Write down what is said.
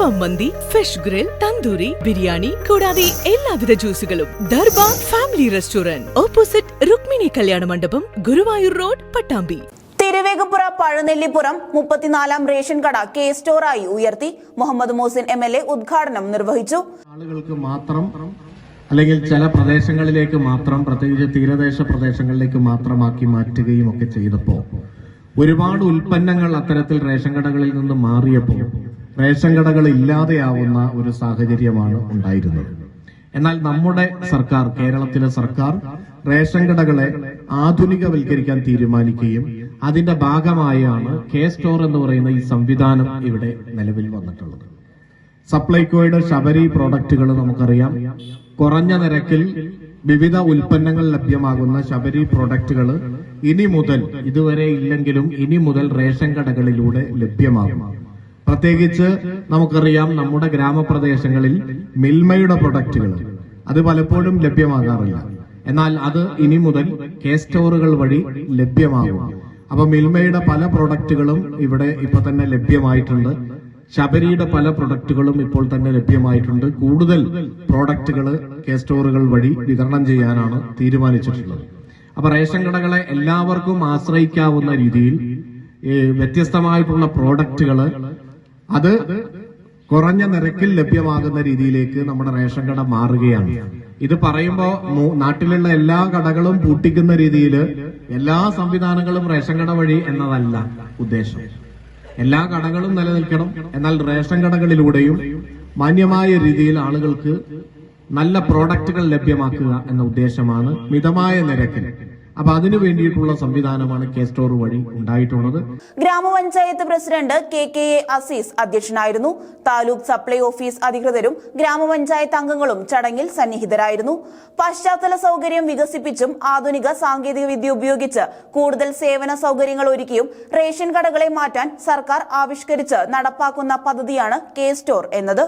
അൽഫാം mandi fish grill tandoori biryani കൂടാതെ എല്ലാവിധ ജ്യൂസുകളും Darbar family restaurant opposite Rukmini Kalyana Mandapam Guruvayur road Pattambi. Thiruvegappura Pazhanellippuram മുപ്പത്തിനാലാം ration കട K സ്റ്റോറായി ഉയർത്തി Muhammad Mohsin M L A ഉദ്ഘാടനം നിർവഹിച്ചു. ആളുകൾക്ക് മാത്രം അല്ലെങ്കിൽ ചില പ്രദേശങ്ങളിലേക്ക് മാത്രം പ്രത്യേകിച്ച് തീരദേശ പ്രദേശങ്ങളിലേക്ക് മാത്രമാക്കി മാറ്റുകയും ഒക്കെ ചെയ്തപ്പോൾ ഒരുപാട് ഉൽപ്പന്നങ്ങൾ അത്തരത്തിൽ റേഷൻ കടകളിൽ നിന്ന് മാറിയപ്പോൾ റേഷൻ കടകൾ ഇല്ലാതെയാവുന്ന ഒരു സാഹചര്യമാണ് ഉണ്ടായിരുന്നത്. എന്നാൽ നമ്മുടെ സർക്കാർ കേരളത്തിലെ സർക്കാർ റേഷൻ കടകളെ ആധുനികവൽക്കരിക്കാൻ തീരുമാനിക്കുകയും അതിന്റെ ഭാഗമായാണ് കെ സ്റ്റോർ എന്ന് പറയുന്ന ഈ സംവിധാനം ഇവിടെ നിലവിൽ വന്നിട്ടുള്ളത്. സപ്ലൈകോയുടെ ശബരി പ്രോഡക്റ്റുകൾ നമുക്കറിയാം. കുറഞ്ഞ നിരക്കിൽ വിവിധ ഉൽപ്പന്നങ്ങൾ ലഭ്യമാകുന്ന ശബരി പ്രോഡക്റ്റുകൾ ഇനി മുതൽ ഇതുവരെ ഇല്ലെങ്കിലും ഇനി മുതൽ റേഷൻ കടകളിലൂടെ ലഭ്യമാകും. പ്രത്യേകിച്ച് നമുക്കറിയാം നമ്മുടെ ഗ്രാമപ്രദേശങ്ങളിൽ മിൽമയുടെ പ്രൊഡക്റ്റുകൾ അത് പലപ്പോഴും ലഭ്യമാകാറില്ല. എന്നാൽ അത് ഇനി മുതൽ കെ സ്റ്റോറുകൾ വഴി ലഭ്യമാകും. അപ്പൊ മിൽമയുടെ പല പ്രൊഡക്റ്റുകളും ഇവിടെ ഇപ്പൊ തന്നെ ലഭ്യമായിട്ടുണ്ട്. ശബരിയുടെ പല പ്രൊഡക്റ്റുകളും ഇപ്പോൾ തന്നെ ലഭ്യമായിട്ടുണ്ട്. കൂടുതൽ പ്രോഡക്റ്റുകൾ കെ സ്റ്റോറുകൾ വഴി വിതരണം ചെയ്യാനാണ് തീരുമാനിച്ചിട്ടുള്ളത്. അപ്പൊ റേഷൻ കടകളെ എല്ലാവർക്കും ആശ്രയിക്കാവുന്ന രീതിയിൽ വ്യത്യസ്തമായിട്ടുള്ള പ്രോഡക്റ്റുകൾ അത് കുറഞ്ഞ നിരക്കിൽ ലഭ്യമാകുന്ന രീതിയിലേക്ക് നമ്മുടെ റേഷൻ കട മാറുകയാണ്. ഇത് പറയുമ്പോൾ നാട്ടിലുള്ള എല്ലാ കടകളും പൂട്ടിക്കുന്ന രീതിയിൽ എല്ലാ സംവിധാനങ്ങളും റേഷൻ കട വഴി എന്നതല്ല ഉദ്ദേശം. എല്ലാ കടകളും നിലനിൽക്കണം. എന്നാൽ റേഷൻ കടകളിലൂടെയും മാന്യമായ രീതിയിൽ ആളുകൾക്ക് നല്ല പ്രോഡക്റ്റുകൾ ലഭ്യമാക്കുക എന്ന ഉദ്ദേശമാണ് മിതമായ നിരക്കിൽ. അപ്പൊ അതിനു വേണ്ടിയിട്ടുള്ള സംവിധാനമാണ് കെ സ്റ്റോർ വഴി ഉണ്ടായിട്ടുള്ളത്. ഗ്രാമപഞ്ചായത്ത് president K K A Aziz അധ്യക്ഷനായിരുന്നു. താലൂക്ക് സപ്ലൈ ഓഫീസ് അധികൃതരും ഗ്രാമപഞ്ചായത്ത് അംഗങ്ങളും ചടങ്ങിൽ സന്നിഹിതരായിരുന്നു. പശ്ചാത്തല സൗകര്യം വികസിപ്പിച്ചും ആധുനിക സാങ്കേതിക വിദ്യ ഉപയോഗിച്ച് കൂടുതൽ സേവന സൗകര്യങ്ങൾ ഒരുക്കിയും റേഷൻ കടകളെ മാറ്റാൻ സർക്കാർ ആവിഷ്കരിച്ച് നടപ്പാക്കുന്ന പദ്ധതിയാണ് കെ സ്റ്റോർ എന്നത്.